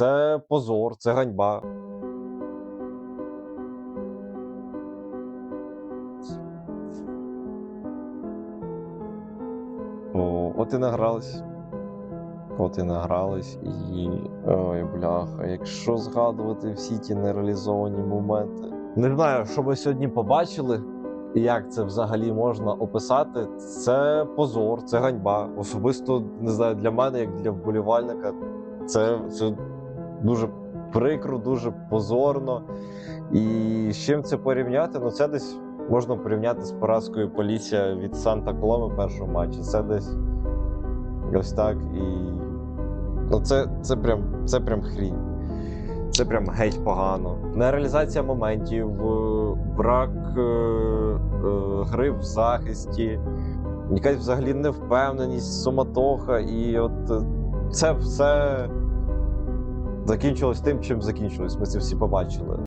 Це позор, це ганьба. О, от і награлись. От і награлись, і. Ой, бляха, якщо згадувати всі ті нереалізовані моменти. Не знаю, що ми сьогодні побачили, і як це взагалі можна описати. Це позор, це ганьба. Особисто не знаю, для мене, як для вболівальника, це, це дуже прикро, дуже позорно. І з чим це порівняти? Ну, це десь можна порівняти з поразкою Полісся від Санта Коломи в першому матчі. Це десь ось так. І ну, це, це прям це прям хрінь. Це прям геть погано. Нереалізація моментів, брак е, е, гри в захисті, якась взагалі невпевненість, суматоха. І от е, це все закінчилось тим, чим закінчилось. Ми це всі побачили.